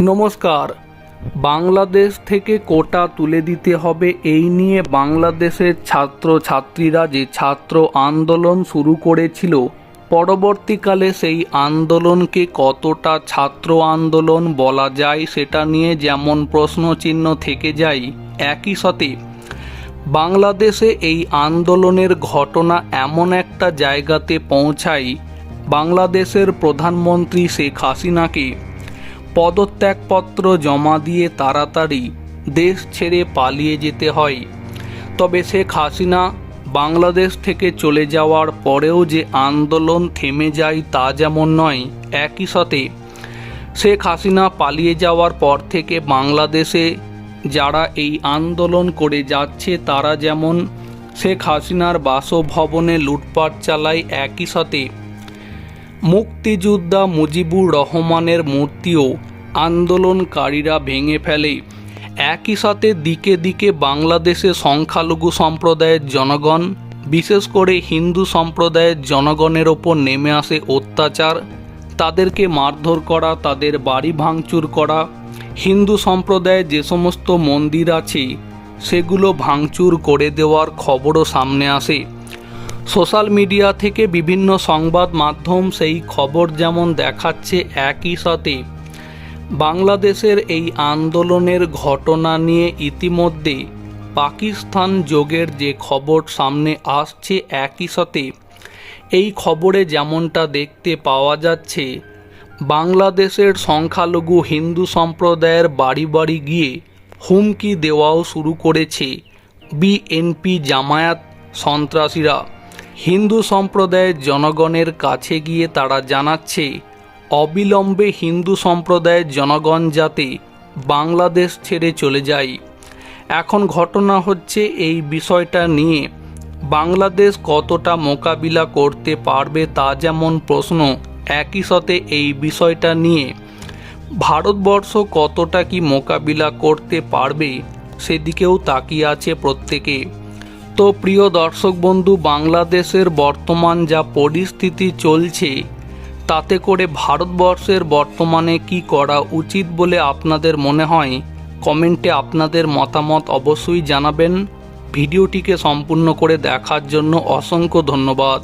নমস্কার। বাংলাদেশ থেকে কোটা তুলে দিতে হবে এই নিয়ে বাংলাদেশের ছাত্র ছাত্রীরা যে ছাত্র আন্দোলন শুরু করেছিল, পরবর্তীকালে সেই আন্দোলনকে কতটা ছাত্র আন্দোলন বলা যায় সেটা নিয়ে যেমন প্রশ্নচিহ্ন থেকে যায়, একই সাথে বাংলাদেশে এই আন্দোলনের ঘটনা এমন একটা জায়গাতে পৌঁছায়, বাংলাদেশের প্রধানমন্ত্রী শেখ হাসিনাকে। পদত্যাগপত্র জমা দিয়ে তাড়াতাড়ি দেশ ছেড়ে পালিয়ে যেতে হয়। তবে শেখ হাসিনা বাংলাদেশ থেকে চলে যাওয়ার পরেও যে আন্দোলন থেমে যায় তা যেমন নয়, একই সাথে শেখ হাসিনা পালিয়ে যাওয়ার পর থেকে বাংলাদেশে যারা এই আন্দোলন করে যাচ্ছে তারা যেমন শেখ হাসিনার বাসভবনে লুটপাট চালায়, একই সাথে মুক্তিযোদ্ধা মুজিবুর রহমানের মূর্তিও আন্দোলনকারীরা ভেঙে ফেলে। একই সাথে দিকে দিকে বাংলাদেশে সংখ্যালঘু সম্প্রদায়ের জনগণ, বিশেষ করে হিন্দু সম্প্রদায়ের জনগণের ওপর নেমে আসে অত্যাচার। তাদেরকে মারধর করা, তাদের বাড়ি ভাঙচুর করা। হিন্দু সম্প্রদায়ের যে সমস্ত মন্দির আছে, সেগুলো ভাঙচুর করে দেওয়ার খবরও সামনে আসে। সোশ্যাল মিডিয়া থেকে বিভিন্ন সংবাদ মাধ্যম সেই খবর যেমন দেখাচ্ছে একই সাথে। বাংলাদেশের এই আন্দোলনের ঘটনা নিয়ে ইতিমধ্যে পাকিস্তান যোগের যে খবর সামনে আসছে একই সাথে। এই খবরে যেমনটা দেখতে পাওয়া যাচ্ছে, বাংলাদেশের সংখ্যালঘু হিন্দু সম্প্রদায়ের বাড়ি বাড়ি গিয়ে হুমকি দেওয়াও শুরু করেছে। বিএনপি জামায়াত সন্ত্রাসীরা হিন্দু সম্প্রদায়ের জনগণের কাছে গিয়ে তারা জানাচ্ছে, অবিলম্বে হিন্দু সম্প্রদায়ের জনগণ যাতে বাংলাদেশ ছেড়ে চলে যায়। এখন ঘটনা হচ্ছে এই বিষয়টা নিয়ে। বাংলাদেশ কতটা মোকাবিলা করতে পারবে তা যেমন প্রশ্ন, একই সাথে এই বিষয়টা নিয়ে। ভারতবর্ষ কতটা কি মোকাবিলা করতে পারবে সেদিকেও তাকিয়ে আছে প্রত্যেকে। তো প্রিয় দর্শক বন্ধু, বাংলাদেশের বর্তমান যা পরিস্থিতি চলছে, তাতে করে ভারতবর্ষের বর্তমানে কি করা উচিত বলে আপনাদের মনে হয়, কমেন্টে আপনাদের মতামত অবশ্যই জানাবেন। ভিডিওটিকে সম্পূর্ণ করে দেখার জন্য অসংখ্য ধন্যবাদ।